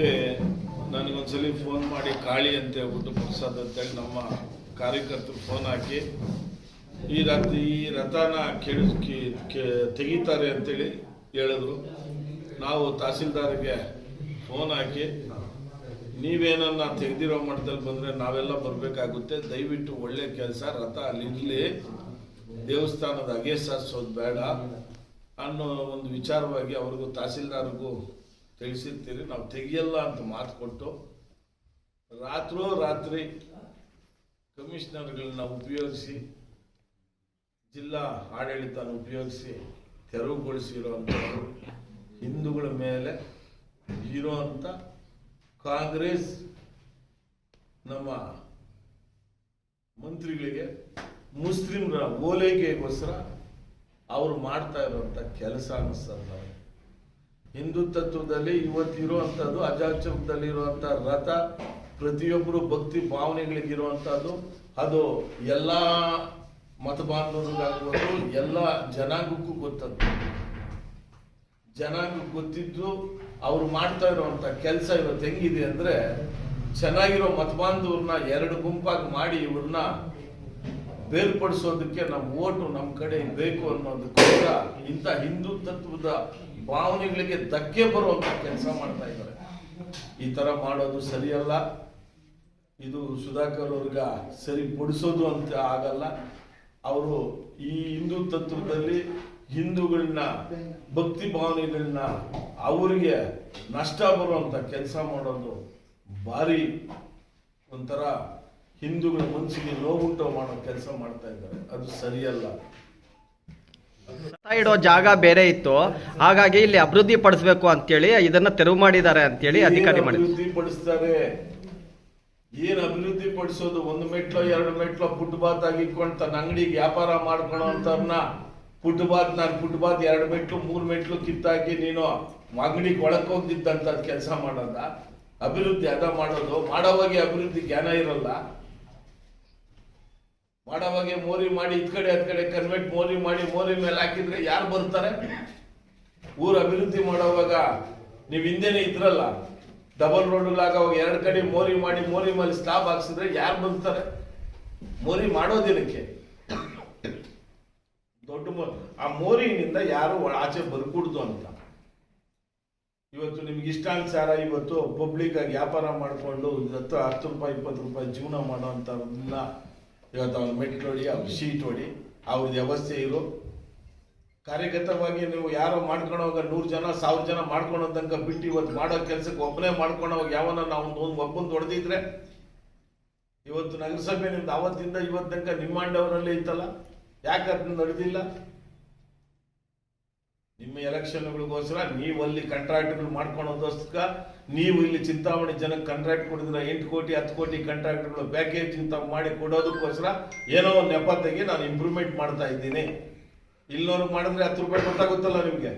ಏ, ನನಗೊಂದ್ಸಲಿ ಫೋನ್ ಮಾಡಿ ಕಾಳಿ ಅಂತ ಹೇಳ್ಬಿಟ್ಟು ಪ್ರಸಾದ್ ಅಂತೇಳಿ ನಮ್ಮ ಕಾರ್ಯಕರ್ತರು ಫೋನ್ ಹಾಕಿ ಈ ರಾತ್ರಿ ಈ ರಥನ ಕೆಡ ಕಿ- ಕೆ- ತೆಗಿತಾರೆ ಅಂತೇಳಿ ಹೇಳಿದ್ರು. ನಾವು ತಹಸೀಲ್ದಾರ್ಗೆ ಫೋನ್ ಹಾಕಿ ನೀವೇನನ್ನ ತೆಗೆದಿರೋ ಮಟ್ಟದಲ್ಲಿ ಬಂದರೆ ನಾವೆಲ್ಲ ಬರಬೇಕಾಗುತ್ತೆ. ದಯವಿಟ್ಟು ಒಳ್ಳೆ ಕೆಲಸ ರಥ ಅಲ್ಲಿರಲಿ ದೇವಸ್ಥಾನದ ಅಗೆ ಸಾರಿಸೋದು ಬೇಡ ಅನ್ನೋ ಒಂದು ವಿಚಾರವಾಗಿ ಅವ್ರಿಗೂ ತಹಸೀಲ್ದಾರ್ಗೂ ತಿಳಿಸಿರ್ತೀರಿ, ನಾವು ತೆಗಿಯಲ್ಲ ಅಂತ ಮಾತು ಕೊಟ್ಟು ರಾತ್ರೋ ರಾತ್ರಿ ಕಮಿಷನರ್ಗಳನ್ನ ಉಪಯೋಗಿಸಿ, ಜಿಲ್ಲಾ ಆಡಳಿತ ಉಪಯೋಗಿಸಿ ತೆರವುಗೊಳಿಸಿರುವಂಥವರು ಹಿಂದೂಗಳ ಮೇಲೆ ಇರೋಂಥ ಕಾಂಗ್ರೆಸ್ ನಮ್ಮ ಮಂತ್ರಿಗಳಿಗೆ ಮುಸ್ಲಿಮ್ರ ಓಲೈಕೆಗೋಸ್ಕರ ಅವರು ಮಾಡ್ತಾ ಇರುವಂಥ ಕೆಲಸ ಅನ್ನಿಸ್ತದೆ ಹಿಂದೂ ತತ್ವದಲ್ಲಿ ಇವತ್ತಿರುವಂಥದ್ದು ಅಜಾಚಕದಲ್ಲಿರುವಂಥ ರಥ, ಪ್ರತಿಯೊಬ್ಬರು ಭಕ್ತಿ ಭಾವನೆಗಳಿಗಿರುವಂಥದ್ದು ಅದು ಎಲ್ಲ ಮತ ಬಾಂಧವರಿಗಾಗ್ಬೋದು ಎಲ್ಲ ಜನಾಂಗಕ್ಕೂ ಗೊತ್ತದ್ದು. ಜನಾಂಗಕ್ಕೆ ಗೊತ್ತಿದ್ದು ಅವ್ರು ಮಾಡ್ತಾ ಇರುವಂತ ಕೆಲಸ ಇವತ್ತು ಹೆಂಗಿದೆ ಅಂದ್ರೆ, ಚೆನ್ನಾಗಿರೋ ಮತಬಾಂಧವ್ರನ್ನ ಎರಡು ಗುಂಪಾಗಿ ಮಾಡಿ ಇವ್ರನ್ನ ಬೇರ್ಪಡಿಸೋದಕ್ಕೆ ನಮ್ಮ ಓಟು ನಮ್ಮ ಕಡೆ ಬೇಕು ಅನ್ನೋದಕ್ಕೋಸ್ಕರ ಇಂಥ ಹಿಂದೂ ತತ್ವದ ಭಾವನೆಗಳಿಗೆ ಧಕ್ಕೆ ಬರುವಂತ ಕೆಲಸ ಮಾಡ್ತಾ ಇದ್ದಾರೆ. ಈ ತರ ಮಾಡೋದು ಸರಿಯಲ್ಲ. ಇದು ಸುಧಾಕರ್ ಅವ್ರಿಗ ಸರಿಪಡಿಸೋದು ಅಂತ ಆಗಲ್ಲ. ಅವರು ಈ ಹಿಂದೂ ತತ್ವದಲ್ಲಿ ಹಿಂದೂಗಳನ್ನ, ಭಕ್ತಿ ಭಾವನೆಗಳನ್ನ ಅವರಿಗೆ ನಷ್ಟ ಬರುವಂತ ಕೆಲಸ ಮಾಡೋದು ಭಾರಿ ಒಂಥರ ಹಿಂದೂಗಳ ಮನಸ್ಸಿಗೆ ನೋವುಂಟು ಮಾಡೋ ಕೆಲಸ ಮಾಡ್ತಾ ಇದ್ದಾರೆ. ಅದು ಸರಿಯಲ್ಲ. ಇಡೋ ಜಾಗ ಬೇರೆ ಇತ್ತು. ಹಾಗಾಗಿ ಇಲ್ಲಿ ಅಭಿವೃದ್ಧಿ ಪಡಿಸಬೇಕು ಅಂತೇಳಿ ಇದನ್ನ ತೆರವು ಮಾಡಿದ್ದಾರೆ ಅಂತೇಳಿ ಅಧಿಕಾರಿ ಮಾಡಿದ್ರು. ಅಭಿವೃದ್ಧಿ ಪಡಿಸ್ತಾರೆ? ಏನ್ ಅಭಿವೃದ್ಧಿ ಪಡಿಸೋದು? ಒಂದು ಮೆಟ್ಲು ಎರಡು ಮೆಟ್ಲು ಫುಟ್ಬಾತ್ ಆಗಿ ತನ್ನ ಅಂಗಡಿಗೆ ವ್ಯಾಪಾರ ಮಾಡ್ಕೊಳೋ ಅಂತವ್ರನ್ನ ಫುಟ್ಪಾತ್ ನಾನು ಫುಟ್ಬಾತ್ ಎರಡು ಮೆಟ್ಲು ಮೂರು ಮೆಟ್ಲು ಕಿತ್ತಾಕಿ ನೀನು ಅಂಗಡಿಗೆ ಒಳಕ್ ಹೋಗ್ದಿದ್ದಂತ ಕೆಲಸ ಮಾಡೋದ? ಅಭಿವೃದ್ಧಿ ಅದ ಮಾಡೋದು. ಮಾಡೋವಾಗಿ ಅಭಿವೃದ್ಧಿ ಜ್ಞಾನ ಇರಲ್ಲ. ಮಾಡೋವಾಗೆ ಮೋರಿ ಮಾಡಿ ಇದ್ ಕಡೆ, ಅದ್ ಕಡೆ ಮೋರಿ ಮಾಡಿ, ಮೋರಿ ಮೇಲೆ ಹಾಕಿದ್ರೆ ಯಾರು ಬರ್ತಾರೆ? ಊರು ಅಭಿವೃದ್ಧಿ ಮಾಡೋವಾಗ ನೀವು ಹಿಂದೆನೆ ಇದ್ರಲ್ಲ ಡಬಲ್ ರೋಡಲ್ಲಾಗವಾಗ ಎರಡು ಕಡೆ ಮೋರಿ ಮಾಡಿ, ಮೋರಿ ಮೇಲೆ ಸ್ಲಾಬ್ ಹಾಕ್ಸಿದ್ರೆ ಯಾರು ಬರ್ತಾರೆ? ಮೋರಿ ಮಾಡೋದಿನಕ್ಕೆ? ದೊಡ್ಡ ಮೋರಿ ಆ ಮೋರಿನಿಂದ ಯಾರು ಆಚೆ ಬರ್ಕೂಡ್ದು ಅಂತ. ಇವತ್ತು ನಿಮ್ಗೆ ಇಷ್ಟಾನುಸಾರ ಇವತ್ತು ಪಬ್ಲಿಕ್ ಆಗಿ ವ್ಯಾಪಾರ ಮಾಡಿಕೊಂಡು ಹತ್ತು ಹತ್ತು ರೂಪಾಯಿ, ಇಪ್ಪತ್ತು ರೂಪಾಯಿ ಜೀವನ ಮಾಡೋಂಥವ್ರನ್ನ ಇವತ್ತು ಅವ್ನ ಮೆಟ್ಲು ಹೊಡಿ ಅವ್ರ ಶೀಟ್ ಹೊಡಿ. ಅವ್ರದ್ದು ವ್ಯವಸ್ಥೆ ಇರು. ಕಾರ್ಯಗತವಾಗಿ ನೀವು ಯಾರೋ ಮಾಡ್ಕೊಂಡೋಗ ನೂರು ಜನ ಸಾವಿರ ಜನ ಮಾಡ್ಕೊಳೋ ತನಕ ಬಿಟ್ಟು ಇವತ್ತು ಮಾಡೋ ಕೆಲಸಕ್ಕೆ ಒಬ್ಬನೇ ಮಾಡ್ಕೊಳೋವಾಗ ಯಾವನ ನಾವು ಒಂದು ಒಬ್ಬಂದು ಹೊಡೆದಿದ್ರೆ ಇವತ್ತು ನಗರಸಭೆ ನಿಮ್ದು ಅವತ್ತಿಂದ ಇವತ್ತು ತನಕ ನಿಮ್ಮಾಂಡವರಲ್ಲೇ ಇತ್ತಲ್ಲ? ಯಾಕೆ ಅದನ್ನ ನಡೆದಿಲ್ಲ? ನಿಮ್ಮ ಎಲೆಕ್ಷನ್ಗಳಿಗೋಸ್ಕರ ನೀವು ಅಲ್ಲಿ ಕಾಂಟ್ರಾಕ್ಟ್ಗಳು ಮಾಡ್ಕೊಳೋದೋಸ್ಕರ ನೀವು ಇಲ್ಲಿ ಚಿಂತಾಮಣಿ ಜನಕ್ಕೆ ಕಾಂಟ್ರಾಕ್ಟ್ ಕೊಡಿದ್ರೆ ಎಂಟು ಕೋಟಿ, ಹತ್ತು ಕೋಟಿ ಕಾಂಟ್ರಾಕ್ಟ್ಗಳು ಪ್ಯಾಕೇಜ್ ಇಂತ ಮಾಡಿ ಕೊಡೋದಕ್ಕೋಸ್ಕರ ಏನೋ ಒಂದು ನೆಪತ್ತಿಗೆ ನಾನು ಇಂಪ್ರೂವ್ಮೆಂಟ್ ಮಾಡ್ತಾ ಇದ್ದೀನಿ. ಇಲ್ಲೋರ್ಗೆ ಮಾಡಿದ್ರೆ ಹತ್ತು ರೂಪಾಯಿ ಗೊತ್ತಾಗುತ್ತಲ್ಲ ನಿಮಗೆ?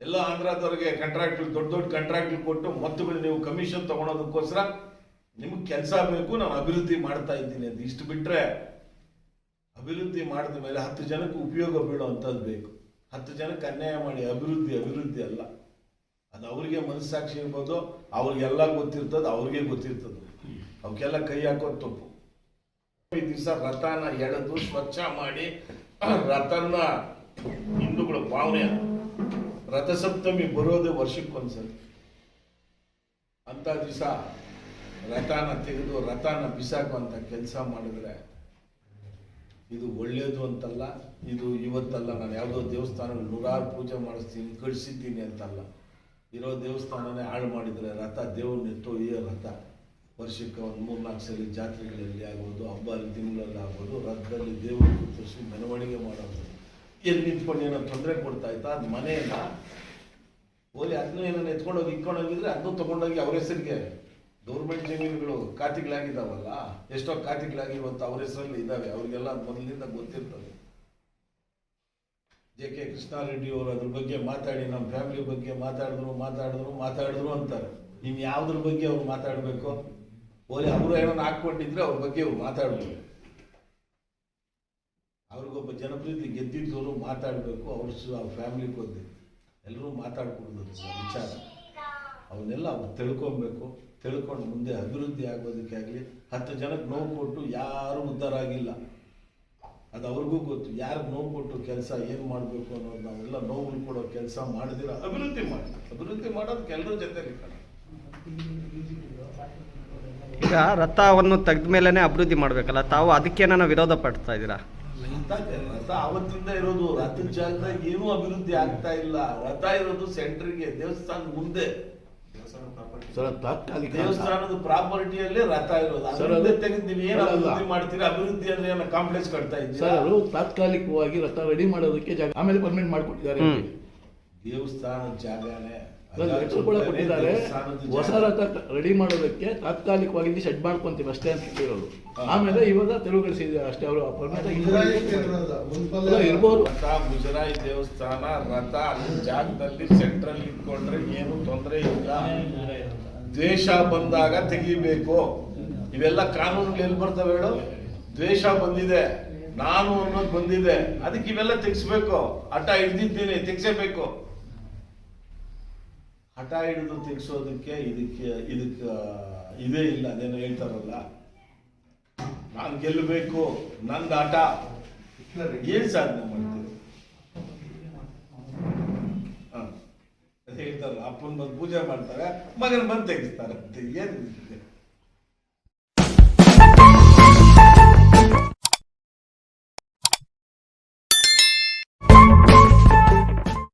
ಎಲ್ಲ ಆಂಧ್ರದವ್ರಿಗೆ ಕಾಂಟ್ರಾಕ್ಟ್ ದೊಡ್ಡ ದೊಡ್ಡ ಕಾಂಟ್ರಾಕ್ಟ್ ಕೊಟ್ಟು ಮತ್ತುಗಳು ನೀವು ಕಮಿಷನ್ ತೊಗೊಳೋದಕ್ಕೋಸ್ಕರ ನಿಮ್ಗೆ ಕೆಲಸ ಬೇಕು, ನಾನು ಅಭಿವೃದ್ಧಿ ಮಾಡ್ತಾ ಇದ್ದೀನಿ ಅಂತ. ಇಷ್ಟು ಬಿಟ್ಟರೆ ಅಭಿವೃದ್ಧಿ ಮಾಡಿದ ಮೇಲೆ ಹತ್ತು ಜನಕ್ಕೆ ಉಪಯೋಗ ಬೀಳೋ ಅಂಥದ್ದು ಬೇಕು. ಹತ್ತು ಜನಕ್ಕೆ ಅನ್ಯಾಯ ಮಾಡಿ ಅಭಿವೃದ್ಧಿ ಅಭಿವೃದ್ಧಿ ಅಲ್ಲ. ಅದು ಅವ್ರಿಗೆ ಮನಸ್ಸಾಕ್ಷಿ ಇರ್ಬೋದು, ಅವ್ರಿಗೆಲ್ಲ ಗೊತ್ತಿರ್ತದೆ, ಅವ್ರಿಗೆ ಗೊತ್ತಿರ್ತದೆ. ಅವಕ್ಕೆಲ್ಲ ಕೈ ಹಾಕೋದು ತಪ್ಪು. ಈ ದಿವಸ ರಥನ ಎಳೆದು ಸ್ವಚ್ಛ ಮಾಡಿ ರಥನ ಹಿಂದೂಗಳ ಭಾವನೆ. ರಥಸಪ್ತಮಿ ಬರೋದೇ ವರ್ಷಕ್ಕೊಂದ್ಸರಿ ಅಂತ ದಿವಸ ರಥನ ತೆಗೆದು ರಥನ ಬಿಸಾಕುವಂತ ಕೆಲಸ ಮಾಡಿದ್ರೆ ಇದು ಒಳ್ಳೆಯದು ಅಂತಲ್ಲ, ಇದು ಇವತ್ತಲ್ಲ, ನಾನು ಯಾವುದೋ ದೇವಸ್ಥಾನಗಳು ನೂರಾರು ಪೂಜೆ ಮಾಡಿಸ್ತೀನಿ, ಕಳಿಸಿದ್ದೀನಿ ಅಂತಲ್ಲ. ಇರೋ ದೇವಸ್ಥಾನನೇ ಹಾಳು ಮಾಡಿದರೆ ರಥ ದೇವ್ರನ್ನ ಈ ರಥ. ವರ್ಷಕ್ಕೆ ಒಂದು ಮೂರು ನಾಲ್ಕು ಸಲ ಜಾತ್ರೆಗಳಲ್ಲಿ ಆಗ್ಬೋದು ಹಬ್ಬ ದಿನಗಳಲ್ಲಿ ಆಗ್ಬೋದು, ರಥದಲ್ಲಿ ದೇವರು ಕೂರಿಸಿ ಮೆರವಣಿಗೆ ಮಾಡೋದು. ಎಲ್ಲಿ ನಿಂತ್ಕೊಂಡು ಏನೋ ತೊಂದರೆ ಕೊಡ್ತಾ ಇತ್ತಾ? ಅದು ಮನೆಯಲ್ಲ. ಓಲಿ ಅದನ್ನೂ ಏನೋ ಎತ್ಕೊಂಡೋಗಿ ಇಟ್ಕೊಂಡೋಗಿದ್ರೆ ಅದನ್ನೂ ತೊಗೊಂಡೋಗಿ ಅವ್ರ ಹೆಸರಿಗೆ. ಗೌರ್ಮೆಂಟ್ ಜಮೀನುಗಳು ಖಾತೆಗಳಾಗಿದ್ದಾವಲ್ಲ ಎಷ್ಟೋ ಖಾತೆಗಳಾಗಿರುವಂತ ಅವರ ಹೆಸರಲ್ಲಿ ಇದ್ದಾವೆ. ಅವರಿಗೆಲ್ಲ ಮೊದಲಿಂದ ಗೊತ್ತಿರ್ತದೆ. ಜೆ ಕೆ ಕೃಷ್ಣಾರೆಡ್ಡಿ ಅವರು ಅದ್ರ ಬಗ್ಗೆ ಮಾತಾಡಿ, ನಮ್ಮ ಫ್ಯಾಮಿಲಿ ಬಗ್ಗೆ ಮಾತಾಡಿದ್ರು ಮಾತಾಡಿದ್ರು ಮಾತಾಡಿದ್ರು ಅಂತಾರೆ. ಇನ್ನು ಯಾವ್ದ್ರ ಬಗ್ಗೆ ಅವ್ರು ಮಾತಾಡಬೇಕು? ಓಲಿ ಅವರು ಏನೋ ಹಾಕ್ಕೊಂಡಿದ್ರೆ ಅವ್ರ ಬಗ್ಗೆ ಅವ್ರು ಮಾತಾಡಬೇಕು. ಅವ್ರಿಗೊಬ್ಬ ಜನಪ್ರೀತಿ ಗೆದ್ದಿದ್ದವರು ಮಾತಾಡಬೇಕು, ಅವ್ರ ಅವ್ರ ಫ್ಯಾಮಿಲಿ ಬಗ್ಗೆ. ಎಲ್ಲರೂ ಮಾತಾಡ್ಕೊಡೋದು ವಿಚಾರ. ಅವನ್ನೆಲ್ಲ ಅವ್ರು ತಿಳ್ಕೊಬೇಕು. ತಿಳ್ಕೊಂಡು ಮುಂದೆ ಅಭಿವೃದ್ಧಿ ಆಗೋದಕ್ಕೆ ಆಗಲಿ ಹತ್ತು ಜನಕ್ಕೆ ನೋವು ಕೊಟ್ಟು ಯಾರು ಉದ್ಧಾರ ಆಗಿಲ್ಲ ಅದು ಅವ್ರಿಗೂ ಗೊತ್ತು. ಯಾರಿಗೆ ನೋವು ಕೊಟ್ಟು ಕೆಲಸ ಏನು ಮಾಡಬೇಕು ಅನ್ನೋದು ನಾವೆಲ್ಲ ನೋವು ಕೊಡೋ ಕೆಲಸ ಮಾಡಿದಿರ ಅಭಿವೃದ್ಧಿ ಮಾಡಿ. ಅಭಿವೃದ್ಧಿ ಮಾಡೋದಕ್ಕೆ ಎಲ್ಲರೂ ಜೊತೆ ಈಗ ರಥವನ್ನು ತೆಗೆದ ಮೇಲೆ ಅಭಿವೃದ್ಧಿ ಮಾಡ್ಬೇಕಲ್ಲ ತಾವು ಅದಕ್ಕೇನ ವಿರೋಧ ಪಡ್ತಾ ಇದ್ದೀರಾ? ರಥ ಅವತ್ತಿಂದ ಇರೋದು ರಥದ ಜಾಗದಾಗ ಏನೂ ಅಭಿವೃದ್ಧಿ ಆಗ್ತಾ ಇಲ್ಲ. ರಥ ಇರೋದು ಸೆಂಟ್ರಿಗೆ ದೇವಸ್ಥಾನ ಮುಂದೆ. ಸರ್ ತಾತ್ಕಾಲಿಕ ದೇವಸ್ಥಾನದ ಪ್ರಾಪರ್ಟಿಯಲ್ಲೇ ರಥ ಇರೋದು. ಸರ್, ಅದು- ತೆಗೆದು ನೀವು ಏನು ಅಭಿವೃದ್ಧಿ ಮಾಡ್ತೀರಾ? ಅಭಿವೃದ್ಧಿ ಅಂದ್ರೆ ಏನೋ ಕಾಂಪ್ಲೆಕ್ಸ್ ಕಟ್ತಾ ಸರ್ ಇದ್ದೀರಾ ಅವರು ತಾತ್ಕಾಲಿಕವಾಗಿ ರಥ ರೆಡಿ ಮಾಡೋದಕ್ಕೆ ಜಾಗ ಆಮೇಲೆ ಪರ್ಮಿಟ್ ಮಾಡ್ಕೊಟ್ಟಿದ್ದಾರೆ. ದೇವಸ್ಥಾನದ ಜಾಗನೇ ಸರ್, ಲೆಟರ್ ಕೂಡ ಕೊಟ್ಟಿದ್ದಾರೆ ಹೊಸ ರಥ ರೆಡಿ ಮಾಡೋದಕ್ಕೆ ತಾತ್ಕಾಲಿಕವಾಗಿ ಇಲ್ಲಿ ಶೆಡ್ ಮಾಡ್ಕೊಂತೀವಿ ಅಷ್ಟೇ ಅಂತ ಕೇಳೋದು ಆಮೇಲೆ ಇವಾಗ ತೆರವುಗೊಳಿಸಿದ್ದಾರೆ ಅಷ್ಟೇ ಅವರು ಇರ್ಬೋದು. ಮುಜರಾಯಿ ದೇವಸ್ಥಾನ ರಥ ಅಲ್ಲಿ ಜಾಗದಲ್ಲಿ ಸೆಂಟ್ರಲ್ ಇಟ್ಕೊಂಡ್ರೆ ಏನು ತೊಂದರೆ ಇಲ್ಲ. ದ್ವೇಷ ಬಂದಾಗ ತೆಗಿಬೇಕು. ಇವೆಲ್ಲ ಕಾನೂನುಗಳು ಎಲ್ಲಿ ಬರ್ತವೆ ಹೇಳು? ದ್ವೇಷ ಬಂದಿದೆ. ನಾನು ಅನ್ನೋದು ಬಂದಿದೆ. ಅದಕ್ಕೆ ಇವೆಲ್ಲ ತೆಗಿಸ್ಬೇಕು. ಅಟ್ಟ ಹಿಡ್ದಿದ್ದೀನಿ ತೆಗ್ಸಬೇಕು. ಹಠ ಹಿಡಿದು ತೆಗಿಸೋದಕ್ಕೆ ಇದಕ್ಕೆ ಇದಕ್ಕೆ, ಇದೇ ಇಲ್ಲ, ಅದೇನೋ ಹೇಳ್ತಾರಲ್ಲ. ನಾನು ಗೆಲ್ಲಬೇಕು, ನಂದು ಹಠ. ಏನ್ ಸಾಧನೆ ಮಾಡ್ತೀವಿ ಹೇಳ್ತಾರಲ್ಲ, ಅಪ್ಪನ್ ಬಂದು ಪೂಜೆ ಮಾಡ್ತಾರೆ, ಮಗನ್ ಬಂದು ತೆಗಿಸ್ತಾರೆ. ಅಂತ ಏನ್?